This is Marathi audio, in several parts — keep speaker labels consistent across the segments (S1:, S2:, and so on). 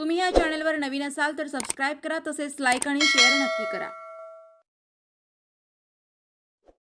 S1: तुम्ही या चॅनलवर नवीन असाल तर सबस्क्राईब करा तसेच लाईक आणि शेअर नक्की करा.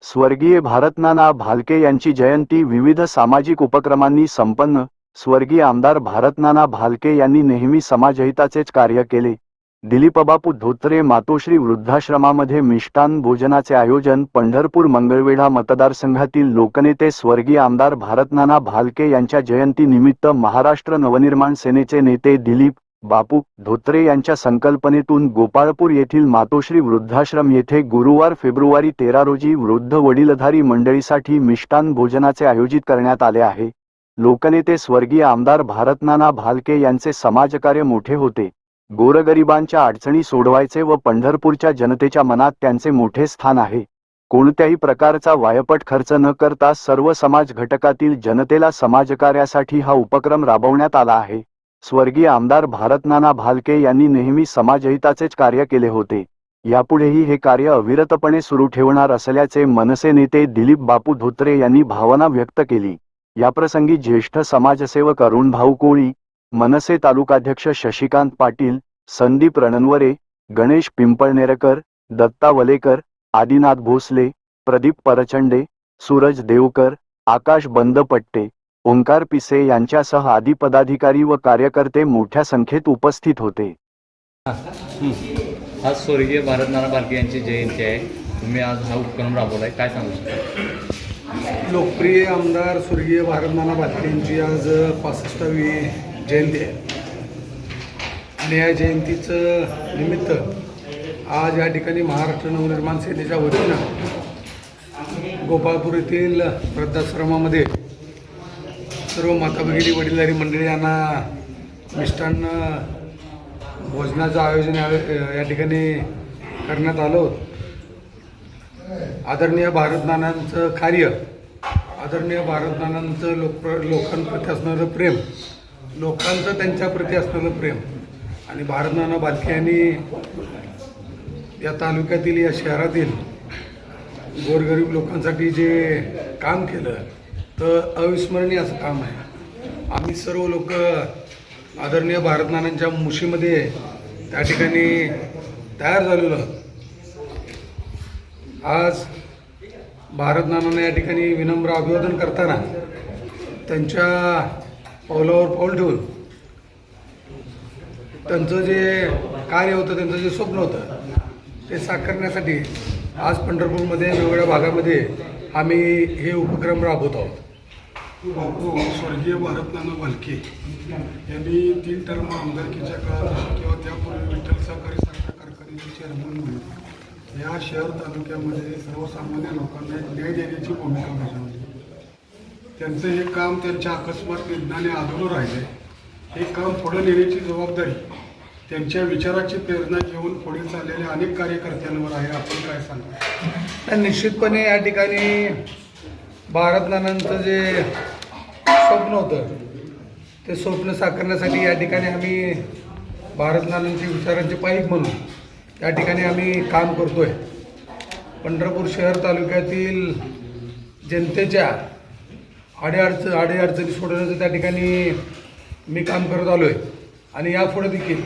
S2: स्वर्गीय भारतनाना भालके यांची जयंती विविध सामाजिक उपक्रमांनी संपन्न. स्वर्गीय आमदार भारतनाना भालके यांनी नेहमी समाजहिताचेच कार्य केले. दिलीपबापू धोत्रे मातोश्री वृद्धाश्रमामध्ये मिष्टान भोजनाचे आयोजन पंढरपूर मंगळवेढा मतदारसंघातील लोकनेते स्वर्गीय आमदार भारतनाना भालके यांच्या जयंतीनिमित्त महाराष्ट्र नवनिर्माण सेनेचे नेते दिलीप बापू धोत्रे यांच्या संकल्पनेतून गोपाळपूर येथील मातोश्री वृद्धाश्रम येथे गुरुवार फेब्रुवारी तेरा रोजी वृद्ध वडीलधारी मंडळीसाठी मिष्टान भोजनाचे आयोजित करण्यात आले आहे. लोकनेते स्वर्गीय आमदार भारतनाना भालके यांचे समाजकार्य मोठे होते. गोरगरिबांच्या अडचणी सोडवायचे व पंढरपूरच्या जनतेच्या मनात त्यांचे मोठे स्थान आहे. कोणत्याही प्रकारचा वायपट खर्च न करता सर्व समाज घटकातील जनतेला समाजकार्यासाठी हा उपक्रम राबवण्यात आला आहे. स्वर्गीय आमदार भारतनाना भालके यांनी नेहमी समाजहिताचेच कार्य केले होते. यापुढेही हे कार्य अविरतपणे सुरू ठेवणार असल्याचे मनसे नेते दिलीप बापू धोत्रे यांनी भावना व्यक्त केली. याप्रसंगी ज्येष्ठ समाजसेवक अरुण भाऊ कोळी मनसे तालुकाध्यक्ष शशिकांत पाटील संदीप रणनवरे गणेश पिंपळनेरकर दत्ता वलेकर आदिनाथ भोसले प्रदीप परचंडे सूरज देवकर आकाश बंदपट्टे ओंकार पिसे यांच्यासह आदी पदाधिकारी व कार्यकर्ते मोठ्या संख्येत उपस्थित होते.
S3: आज स्वर्गीय भारतनाना बालके यांची जयंती आहे. तुम्ही आज हा उपक्रम राबवला आहे काय सांगू शकता?
S4: लोकप्रिय आमदार स्वर्गीय भारतनाना भालके यांची आज पासष्टावी जयंती आहे. आणि या जयंतीचं निमित्त आज या ठिकाणी महाराष्ट्र नवनिर्माण सेनेच्या वतीनं गोपाळपूर येथील वृद्धाश्रमामध्ये सर्व माता भगिनी वडीलधारी मंडळी यांना मिष्टान्न भोजनाचं आयोजन या ठिकाणी करण्यात आलं होतं. आदरणीय भारतनानांचं कार्य आदरणीय भारतनानांचं लोकप्र लोकांप्रती असणारं प्रेम लोकांचं त्यांच्याप्रती असणारं प्रेम. आणि भारतनाना बालके यांनी या तालुक्यातील या शहरातील गोरगरीब लोकांसाठी जे काम केलं तर अविस्मरणीय असं काम आहे. आम्ही सर्व लोक आदरणीय भारतनानांच्या मुशीमध्ये त्या ठिकाणी तयार झालेलो आज भारतनानांना या ठिकाणी विनम्र अभिवादन करताना त्यांच्या पावलावर पाऊल ठेवून त्यांचं जे कार्य होतं त्यांचं जे स्वप्न होतं ते साकारण्यासाठी आज पंढरपूरमध्ये वेगवेगळ्या भागामध्ये आम्ही हे उपक्रम राबवत आहोत.
S5: बापू स्वर्गीय भारतनाना भालके यांनी तीन टर्म आमदारकीच्या काळात किंवा त्यापूर्वी विठ्ठल सहकारी साखर कारखान्याचे चेअरमन म्हणून. या शहर तालुक्यामध्ये सर्वसामान्य लोकांना न्याय देण्याची भूमिका बजावली. त्यांचं हे काम त्यांच्या अकस्मात निधनाने अधुरं राहिले. हे काम पुढे नेण्याची जबाबदारी त्यांच्या विचाराची प्रेरणा घेऊन पुढे चाललेल्या अनेक कार्यकर्त्यांवर आहे आपण काय सांगा?
S4: निश्चितपणे या ठिकाणी भारतनानांचं जे स्वप्न होतं ते स्वप्न साकारण्यासाठी या ठिकाणी आम्ही भारतनानांची विचारांचे पाईक म्हणून या ठिकाणी आम्ही काम करतो आहे पंढरपूर शहर तालुक्यातील जनतेच्या अडीअडचण अडीअडचणी सोडवण्याचं त्या ठिकाणी मी काम करत आलो आहे आणि यापुढे देखील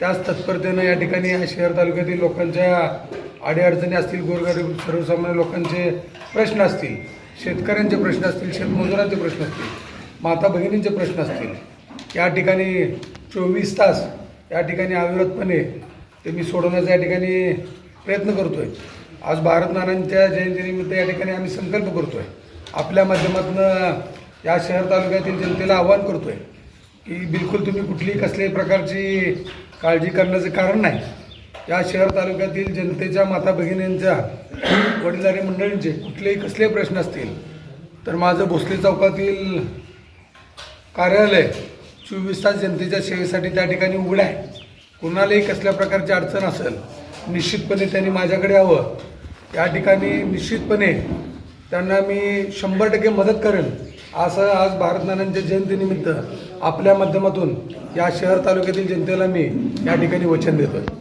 S4: त्याच तत्परतेनं या ठिकाणी या शहर तालुक्यातील लोकांच्या अडीअडचणी असतील गोरगरीब सर्वसामान्य लोकांचे प्रश्न असतील शेतकऱ्यांचे प्रश्न असतील शेतमजुरांचे प्रश्न असतील माता भगिनींचे प्रश्न असतील या ठिकाणी चोवीस तास या ठिकाणी अविरतपणे ते मी सोडवण्याचा या ठिकाणी प्रयत्न करतो आहे आज भारतनारायणच्या जयंतीनिमित्त या ठिकाणी आम्ही संकल्प करतो आहे आपल्या माध्यमातून या शहर तालुक्यातील जनतेला आवाहन करतो आहे की बिलकुल तुम्ही कुठलीही कसल्याही प्रकारची काळजी करण्याचं कारण नाही. या शहर तालुक्यातील जनतेच्या माता भगिनींच्या वडीलधारी मंडळींचे कुठलेही कसलेही प्रश्न असतील तर माझं भोसले चौकातील कार्यालय चोवीस तास जनतेच्या सेवेसाठी त्या ठिकाणी उघडं आहे. कुणालाही कसल्या प्रकारची अडचण असेल निश्चितपणे त्यांनी माझ्याकडे यावं. या ठिकाणी निश्चितपणे त्यांना मी शंभर टक्के मदत करेन असं आज भारतनानांच्या जयंतीनिमित्त आपल्या माध्यमातून या शहर तालुक्यातील जनतेला मी या ठिकाणी वचन देतो